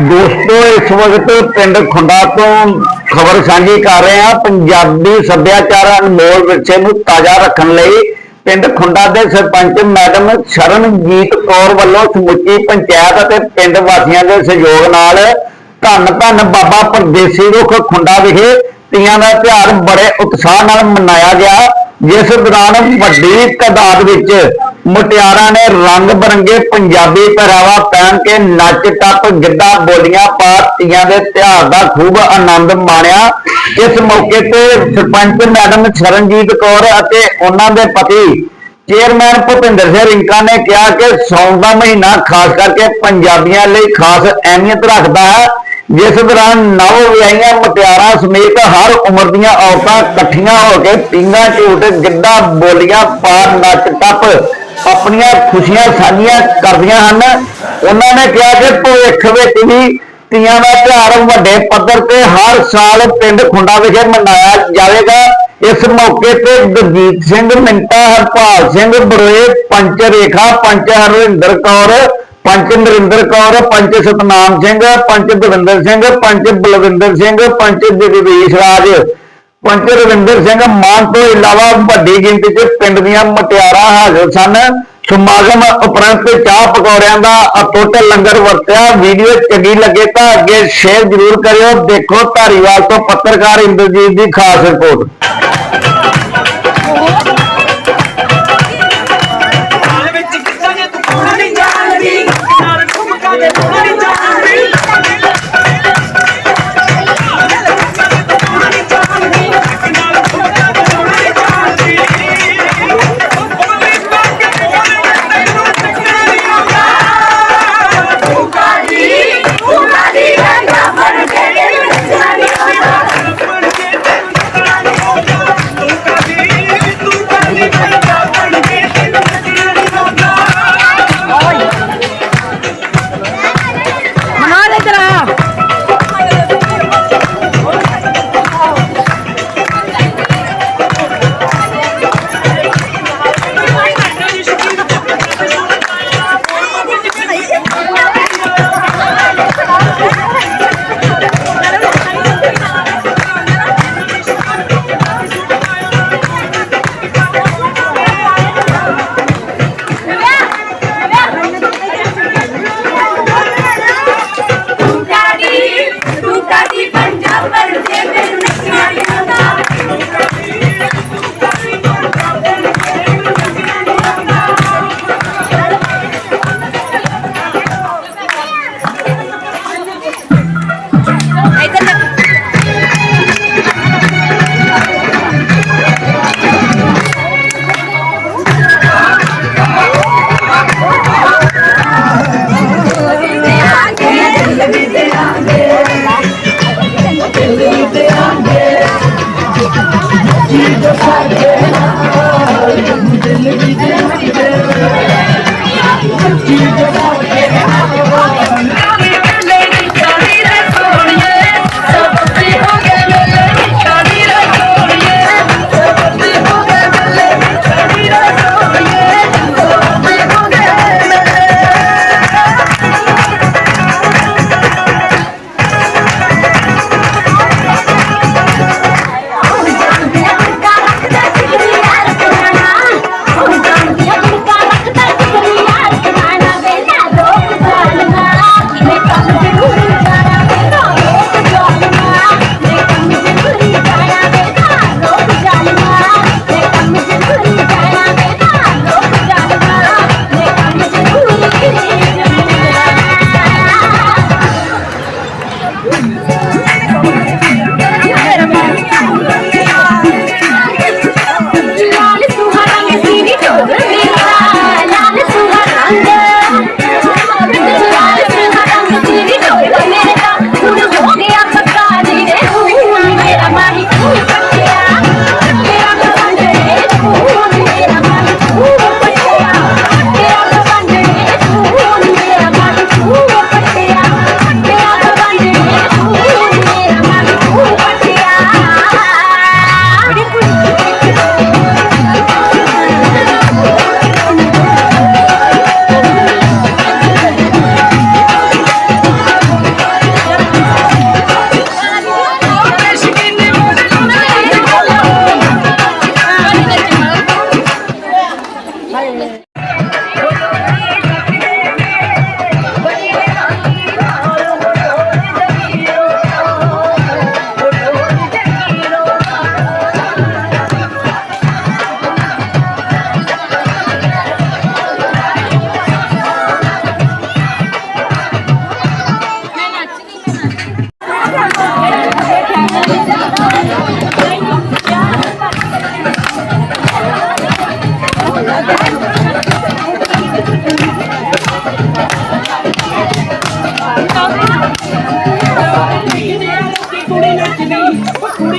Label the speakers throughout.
Speaker 1: ਦੋਸਤੋ, ਇਸ ਵਕਤ ਪਿੰਡ ਖੁੰਡਾ ਤੋਂ ਖਬਰ ਸਾਂਝੀ ਕਰ ਰਹੇ ਹਾਂ। ਪੰਜਾਬੀ ਸੱਭਿਆਚਾਰ ਅਨਮੋਲ ਵਿਰਸੇ ਨੂੰ ਤਾਜ਼ਾ ਰੱਖਣ ਲਈ ਪਿੰਡ ਖੁੰਡਾ ਦੇ ਸਰਪੰਚ ਮੈਡਮ ਸ਼ਰਨਜੀਤ ਕੌਰ ਵੱਲੋਂ ਸਮੁੱਚੀ ਪੰਚਾਇਤ ਅਤੇ ਪਿੰਡ ਵਾਸੀਆਂ ਦੇ ਸਹਿਯੋਗ ਨਾਲ ਧੰਨ ਧੰਨ ਬਾਬਾ ਪਰਦੇਸੀ ਰੁੱਖ ਖੁੰਡਾ ਵਿਖੇ ਤੀਆਂ ਦਾ ਤਿਉਹਾਰ ਬੜੇ ਉਤਸ਼ਾਹ ਨਾਲ ਮਨਾਇਆ ਗਿਆ। ਜਿਸ ਦੌਰਾਨ ਵੱਡੀ ਤਾਦਾਦ ਵਿੱਚ ਮੁਟਿਆਰਾਂ ਨੇ ਰੰਗ ਬਰੰਗੇ ਪੰਜਾਬੀ ਪਹਿਰਾਵਾ ਪਹਿਨ ਕੇ ਨੱਚ, ਟੱਪ, ਗਿੱਧਾ, ਬੋਲੀਆਂ ਪਾ ਤੀਆਂ ਦੇ ਤਿਉਹਾਰ ਦਾ ਖੂਬ ਆਨੰਦ ਮਾਣਿਆ। ਇਸ ਮੌਕੇ ਤੇ ਸਰਪੰਚ ਮੈਡਮ ਸ਼ਰਨਜੀਤ ਕੌਰ ਅਤੇ ਉਹਨਾਂ ਦੇ ਪਤੀ ਚੇਅਰਮੈਨ ਭੁਪਿੰਦਰ ਸਿੰਘ ਰਿੰਕਾ ਨੇ ਕਿਹਾ ਕਿ ਸੌਣ ਦਾ ਮਹੀਨਾ ਖਾਸ ਕਰਕੇ ਪੰਜਾਬੀਆਂ ਲਈ ਖਾਸ ਅਹਿਮੀਅਤ ਰੱਖਦਾ ਹੈ। ਜਿਸ ਦੌਰਾਨ ਨਵ ਵਿਆਹੀਆਂ ਮੁਟਿਆਰਾਂ ਸਮੇਤ ਹਰ ਉਮਰ ਦੀਆਂ ਔਰਤਾਂ ਇਕੱਠੀਆਂ ਹੋ ਕੇ ਪੀਂਘਾਂ ਝੂਟ ਗਿੱਧਾ, ਬੋਲੀਆਂ ਪਾ ਨੱਚ, ਟੱਪ ਆਪਣੀਆਂ ਖੁਸ਼ੀਆਂ ਸਾਂਝੀਆਂ ਕਰਦੀਆਂ ਹਨ। ਉਹਨਾਂ ਨੇ ਕਿਹਾ ਕਿ ਭਵਿੱਖ ਵਿੱਚ ਵੀ ਤੀਆਂ ਦਾ ਤਿਉਹਾਰ ਵੱਡੇ ਪੱਧਰ ਤੇ ਹਰ ਸਾਲ ਪਿੰਡ ਖੁੰਡਾ ਵਿਖੇ ਮਨਾਇਆ ਜਾਵੇਗਾ। ਇਸ ਮੌਕੇ ਤੇ ਗੁਰਜੀਤ ਸਿੰਘ, ਮਿੰਟਾ ਹਰਪਾਲ ਸਿੰਘ, ਬਰੋਏ, ਪੰਚ ਰੇਖਾ, ਪੰਚ ਹਰਵਿੰਦਰ ਕੌਰ ਪੰਚ ਨਰਿੰਦਰ ਕੌਰ, ਪੰਚ ਸਤਨਾਮ ਸਿੰਘ, ਪੰਚ ਦਵਿੰਦਰ ਸਿੰਘ, ਪੰਚ ਬਲਵਿੰਦਰ ਸਿੰਘ, ਪੰਚ ਜਗਦੀਸ਼ ਰਾਜ, ਪੰਚ ਰਵਿੰਦਰ ਸਿੰਘ ਮਾਨ ਤੋਂ ਇਲਾਵਾ ਵੱਡੀ ਗਿਣਤੀ 'ਚ ਪਿੰਡ ਦੀਆਂ ਮਟਿਆਰਾਂ ਹਾਜ਼ਰ ਸਨ। ਸਮਾਗਮ ਉਪਰੰਤ ਚਾਹ ਪਕੌੜਿਆਂ ਦਾ ਅਟੁੱਟ ਲੰਗਰ ਵਰਤਿਆ। ਵੀਡੀਓ ਚੰਗੀ ਲੱਗੇ ਤਾਂ ਅੱਗੇ ਸ਼ੇਅਰ ਜ਼ਰੂਰ ਕਰਿਓ। ਦੇਖੋ ਧਾਰੀਵਾਲ ਤੋਂ ਪੱਤਰਕਾਰ ਇੰਦਰਜੀਤ ਦੀ ਖਾਸ ਰਿਪੋਰਟ।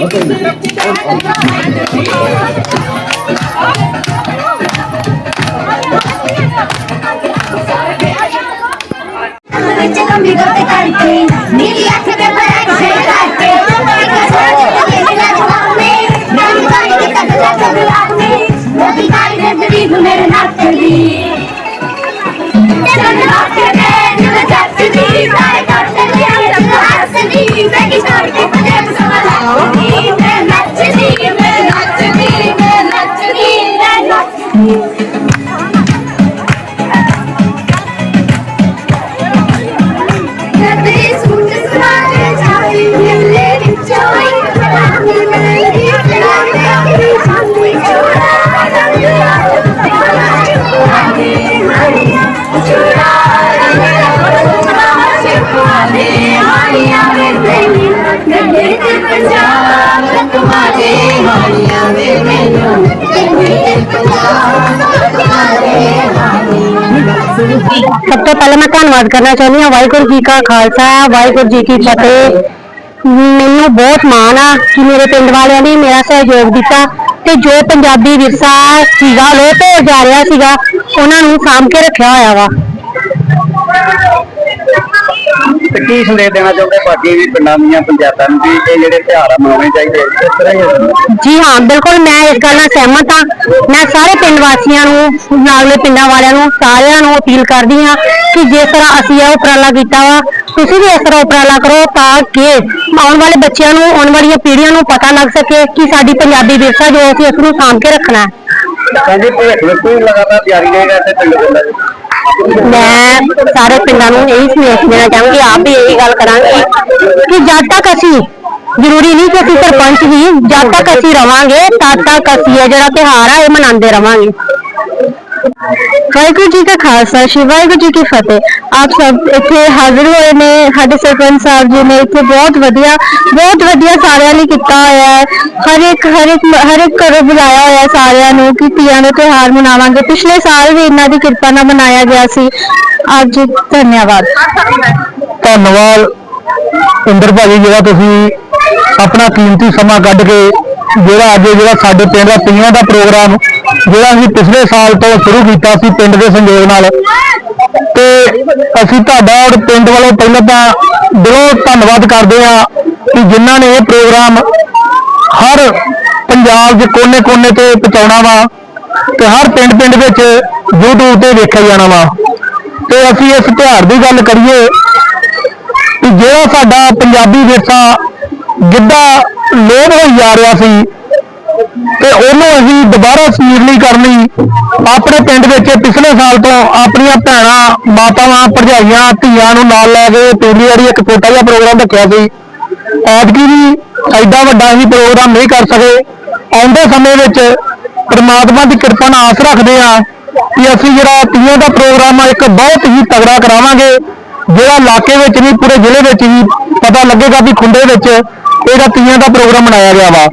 Speaker 2: Okay. Jangan bicara
Speaker 3: ਸਭ ਤੋਂ ਪਹਿਲਾਂ ਮੈਂ ਧੰਨਵਾਦ ਕਰਨਾ ਚਾਹੁੰਦੀ ਹਾਂ ਵਾਹਿਗੁਰੂ ਜੀ ਕਾ ਖਾਲਸਾ, ਵਾਹਿਗੁਰੂ ਜੀ ਕੀ ਫਤਿਹ। ਮੈਨੂੰ ਬਹੁਤ ਮਾਣ ਆ ਕਿ ਮੇਰੇ ਪਿੰਡ ਵਾਲਿਆਂ ਨੇ ਮੇਰਾ ਸਹਿਯੋਗ ਦਿੱਤਾ ਤੇ ਜੋ ਪੰਜਾਬੀ ਵਿਰਸਾ ਸੀਗਾ ਲੋਪ ਹੋ ਜਾ ਰਿਹਾ ਸੀਗਾ, ਉਹਨਾਂ ਨੂੰ ਸਾਂਭ ਕੇ ਰੱਖਿਆ ਹੋਇਆ ਵਾ।
Speaker 4: ਤੇ ਕੀ ਸੰਦੇਸ਼ ਦੇਣਾ ਚਾਹੁੰਦੇ ਬਾਕੀ ਵੀ ਪਿੰਡਾਂ ਦੀਆਂ ਪੰਚਾਇਤਾਂ ਨੂੰ ਵੀ ਇਹ ਜਿਹੜੇ ਤਿਉਹਾਰ ਆ ਮਨਾਉਣੇ ਚਾਹੀਦੇ ਇਸ ਤਰ੍ਹਾਂ ਹੀ।
Speaker 3: ਜੀ ਹਾਂ ਬਿਲਕੁਲ ਮੈਂ ਇਸ ਗੱਲ ਨਾਲ ਸਹਿਮਤ ਹਾਂ। ਮੈਂ ਸਾਰੇ ਪਿੰਡ ਵਾਸੀਆਂ ਨੂੰ ਨਾਲੇ ਪਿੰਡਾਂ ਵਾਲਿਆਂ ਨੂੰ ਸਾਰਿਆਂ ਨੂੰ ਅਪੀਲ ਕਰਦੀ ਹਾਂ ਕਿ ਜਿਸ ਤਰ੍ਹਾਂ ਅਸੀਂ ਇਹ ਉਪਰਾਲਾ ਕੀਤਾ ਵਾ ਤੁਸੀਂ ਵੀ ਇਸ ਤਰ੍ਹਾਂ ਉਪਰਾਲਾ ਕਰੋ ਤਾਂ ਕਿ ਆਉਣ ਵਾਲੇ ਬੱਚਿਆਂ ਨੂੰ ਆਉਣ ਵਾਲੀਆਂ ਪੀੜ੍ਹੀਆਂ ਨੂੰ ਪਤਾ ਲੱਗ ਸਕੇ ਕਿ ਸਾਡੀ ਪੰਜਾਬੀ ਵਿਰਸਾ ਜੋ ਅਸੀਂ ਇਸ ਨੂੰ ਸਾਂਭ ਕੇ ਰੱਖਣਾ ਹੈ।
Speaker 4: ਹਾਂਜੀ ਭਵਿੱਖ ਵਿੱਚ ਵੀ ਲਗਾਤਾਰ ਜਾਰੀ ਰਹੇਗਾ ਇੱਥੇ ਪਿੰਡ ਪਿੰਡਾਂ 'ਚ
Speaker 3: ਮੈਂ ਸਾਰੇ ਪਿੰਡਾਂ ਨੂੰ ਇਹੀ ਸੰਦੇਸ਼ ਦੇਣਾ ਚਾਹਾਂਗੀ, ਆਪ ਵੀ ਇਹੀ ਗੱਲ ਕਰਾਂਗੇ ਕਿ ਜਦ ਤੱਕ ਅਸੀਂ ਜ਼ਰੂਰੀ ਨਹੀਂ ਕਿ ਅਸੀਂ ਸਰਪੰਚ ਹੀ ਜਦ ਤੱਕ ਅਸੀਂ ਰਵਾਂਗੇ, ਤਦ ਤੱਕ ਅਸੀਂ ਇਹ ਜਿਹੜਾ ਤਿਉਹਾਰ ਆ, ਇਹ ਮਨਾਉਂਦੇ ਰਵਾਂਗੇ। ਵਾਹਿਗੁਰੂ ਜੀ ਕਾ ਖਾਲਸਾ, ਸ਼੍ਰੀ ਵਾਹਿਗੁਰੂ ਜੀ ਕੀ ਫਤਿਹ। ਆਪ ਸਭ ਇੱਥੇ ਹਾਜ਼ਰ ਹੋਏ ਨੇ, ਸਾਡੇ ਸਰਪੰਚ ਸਾਹਿਬ ਜੀ ਨੇ ਇੱਥੇ ਬਹੁਤ ਵਧੀਆ ਬਹੁਤ ਵਧੀਆ ਸਾਰਿਆਂ ਨੇ ਕੀਤਾ ਹੋਇਆ ਹੈ। ਹਰ ਇੱਕ ਹਰ ਇੱਕ ਹਰ ਇੱਕ ਘਰੋਂ ਬੁਲਾਇਆ ਹੋਇਆ ਸਾਰਿਆਂ ਨੂੰ ਕਿ ਤੀਆਂ ਦਾ ਤਿਉਹਾਰ ਮਨਾਵਾਂਗੇ। ਪਿਛਲੇ ਸਾਲ ਵੀ ਇਹਨਾਂ ਦੀ ਕਿਰਪਾ ਨਾਲ ਮਨਾਇਆ ਗਿਆ ਸੀ। ਆਪ ਜੀ ਧੰਨਵਾਦ।
Speaker 4: ਧੰਨਵਾਦ। ਇੰਦਰ ਭਾਜੀ, ਜਿਹੜਾ ਤੁਸੀਂ ਆਪਣਾ ਕੀਮਤੀ ਸਮਾਂ ਕੱਢ ਕੇ ਜਿਹੜਾ ਅੱਜ ਜਿਹੜਾ ਸਾਡੇ ਪਿੰਡ ਦਾ ਤੀਆਂ ਦਾ ਪ੍ਰੋਗਰਾਮ, ਜਿਹੜਾ ਅਸੀਂ ਪਿਛਲੇ ਸਾਲ ਤੋਂ ਸ਼ੁਰੂ ਕੀਤਾ ਸੀ ਪਿੰਡ ਦੇ ਸੰਯੋਗ ਨਾਲ। ਤੇ ਅਸੀਂ ਤੁਹਾਡਾ ਔਰ ਪਿੰਡ ਵੱਲੋਂ ਪਹਿਲਾਂ ਤਾਂ ਦਿਲੋਂ ਧੰਨਵਾਦ ਕਰਦੇ ਹਾਂ ਕਿ ਜਿਨ੍ਹਾਂ ਨੇ ਇਹ ਪ੍ਰੋਗਰਾਮ ਹਰ ਪੰਜਾਬ ਦੇ ਕੋਨੇ-ਕੋਨੇ ਤੇ ਪਹੁੰਚਾਉਣਾ ਵਾ ਤੇ ਹਰ ਪਿੰਡ-ਪਿੰਡ ਵਿੱਚ YouTube ਤੇ ਵੇਖਿਆ ਜਾਣਾ ਵਾ। ਤੇ ਅਸੀਂ ਇਸ ਤਿਉਹਾਰ ਦੀ ਗੱਲ ਕਰੀਏ ਕਿ ਜਿਹੜਾ ਸਾਡਾ ਪੰਜਾਬੀ ਵਿਰਸਾ ਗਿੱਧਾ ਲੋਪ ਹੋਈ ਜਾ ਰਿਹਾ ਸੀ ਤੇ ਉਹਨੂੰ ਅਸੀਂ ਦੁਬਾਰਾ ਸਵੀਰਲੀ ਕਰਨ ਲਈ ਆਪਣੇ ਪਿੰਡ ਵਿੱਚ ਪਿਛਲੇ ਸਾਲ ਤੋਂ ਆਪਣੀਆਂ ਭੈਣਾਂ, ਮਾਤਾਵਾਂ, ਭਰਜਾਈਆਂ, ਧੀਆਂ ਨੂੰ ਨਾਲ ਲੈ ਕੇ ਪਿੰਡੀ ਵਾਲੀ ਇੱਕ ਛੋਟਾ ਜਿਹਾ ਪ੍ਰੋਗਰਾਮ ਰੱਖਿਆ ਸੀ। ਐਤਕੀ ਵੀ ਐਡਾ ਵੱਡਾ ਅਸੀਂ ਪ੍ਰੋਗਰਾਮ ਨਹੀਂ ਕਰ ਸਕੇ। ਆਉਂਦੇ ਸਮੇਂ ਵਿੱਚ ਪਰਮਾਤਮਾ ਦੀ ਕਿਰਪਾ ਨਾਲ ਆਸ ਰੱਖਦੇ ਹਾਂ ਕਿ ਅਸੀਂ ਜਿਹੜਾ ਤੀਆਂ ਦਾ ਪ੍ਰੋਗਰਾਮ ਆ, ਇੱਕ ਬਹੁਤ ਹੀ ਤਗੜਾ ਕਰਾਵਾਂਗੇ। ਜਿਹੜਾ ਇਲਾਕੇ ਵਿੱਚ ਨਹੀਂ, ਪੂਰੇ ਜ਼ਿਲ੍ਹੇ ਵਿੱਚ ਵੀ ਪਤਾ ਲੱਗੇਗਾ ਵੀ ਖੁੰਡੇ ਵਿੱਚ ਇਹਦਾ ਤੀਆਂ ਦਾ ਪ੍ਰੋਗਰਾਮ ਮਨਾਇਆ ਗਿਆ ਵਾ।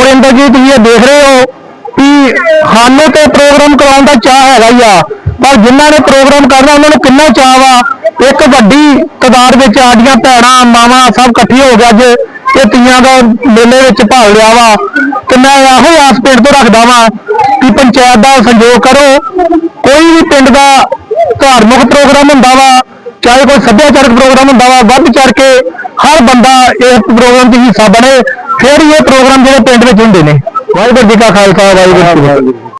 Speaker 4: ਔਰ ਇੰਦਰ ਜੀ ਤੁਸੀਂ ਇਹ ਦੇਖ ਰਹੇ ਹੋ ਕਿ ਸਾਨੂੰ ਤੇ ਪ੍ਰੋਗਰਾਮ ਕਰਾਉਣ ਦਾ ਚਾਹ ਹੈਗਾ ਹੀ ਆ। ਪਰ ਜਿਨ੍ਹਾਂ ਨੇ ਪ੍ਰੋਗਰਾਮ ਕਰਨਾ, ਉਹਨਾਂ ਨੂੰ ਕਿੰਨਾ ਚਾਹ ਵਾ? ਇੱਕ ਵੱਡੀ ਤਾਦਾਦ ਵਿੱਚ ਆਡੀਆਂ ਭੈਣਾਂ, ਮਾਵਾਂ ਸਭ ਇਕੱਠੇ ਹੋ ਗਏ ਅੱਜ। ਇਹ ਤੀਆਂ ਦਾ ਮੇਲੇ ਵਿੱਚ ਭਾਗ ਲਿਆ ਵਾ। ਤੇ ਮੈਂ ਇਹੋ ਹੀ ਆਸ ਪਿੰਡ ਤੋਂ ਰੱਖਦਾ ਵਾਂ ਕਿ ਪੰਚਾਇਤ ਦਾ ਸਹਿਯੋਗ ਕਰੋ। ਕੋਈ ਵੀ ਪਿੰਡ ਦਾ ਧਾਰਮਿਕ ਪ੍ਰੋਗਰਾਮ ਹੁੰਦਾ ਵਾ, ਚਾਹੇ ਕੋਈ ਸੱਭਿਆਚਾਰਕ ਪ੍ਰੋਗਰਾਮ ਹੁੰਦਾ ਵਾ, ਵੱਧ ਚੜ ਕੇ ਇਸ ਪ੍ਰੋਗਰਾਮ 'ਚ ਹਿੱਸਾ ਬਣੇ, ਫਿਰ ਹੀ ਇਹ ਪ੍ਰੋਗਰਾਮ ਜਿਹੜੇ ਪਿੰਡ ਵਿੱਚ ਹੁੰਦੇ ਨੇ। ਵਾਹਿਗੁਰੂ ਜੀ ਕਾ ਖਾਲਸਾ, ਵਾਹਿਗੁਰੂ ਜੀ ਕੀ ਫਤਿਹ।